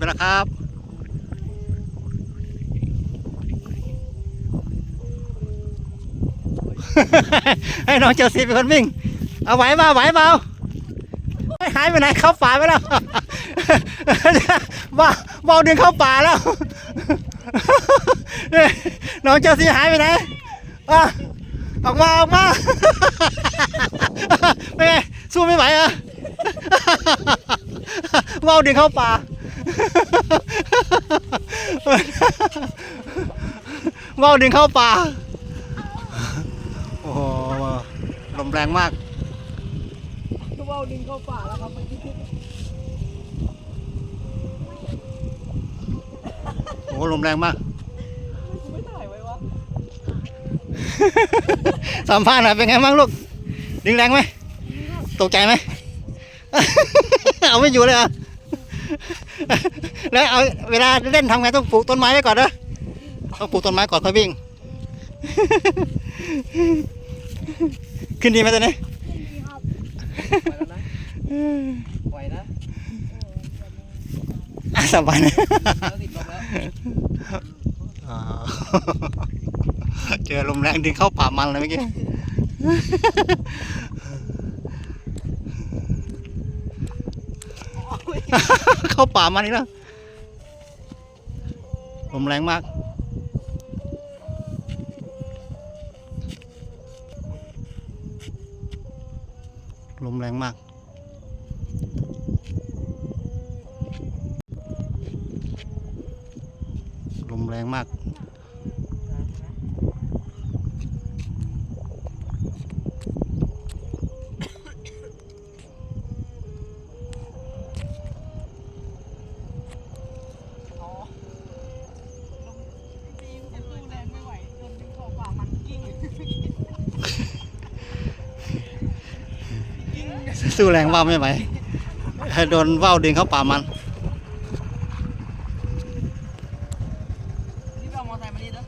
ไปแล้วครับ ให้น้องเจอซีเป็นคนวิ่ง เอาไหวเปล่าไหวเปล่าหายไปไหนเข้าป่าไปแล้วว่าว่าดึงเข้าป่าแล้ว น้องเจอซีหายไปไหนอะออกมาออกมาเป็นไงสู้ไม่ไหวอะว่าวดึงเข้าป่า ว่าวดึงเข้าป่า โอ้โหลมแรงมากคือว่าวดึงเข้าป่าแล้วครับเมื่อกี้โอ้โหลมแรงมากกูไม่ถ่ายไว้วะ สัมภาษณ์หน่อยเป็นไงบ้างลูก ดึงแรงไหม ตกใจไหม เอาไม่อยู่เลยเหรอะ แล้วเอาเวลาเล่นทำไงต้องปลูกต้นไม้ไว้ก่อนนะต้องปลูกต้นไม้ก่อนค่อยวิ่ง ขึ้นดีไหมตอนนี้ไหวแล้วนะไหวนะอะสบายนะแล้วติดลมแล้วอ่าเจอลมแรงดึงเข้าป่ามันเลยเมื่อกี้ เข้าป่ามันอีกแล้วลมแรงมากลมแรงมาก ลมแรงมาก สู้แรงว่าไม่ไหวโดนว่าวดึงเข้าป่ามันนี่เรามอไซค์มาดีเด้อ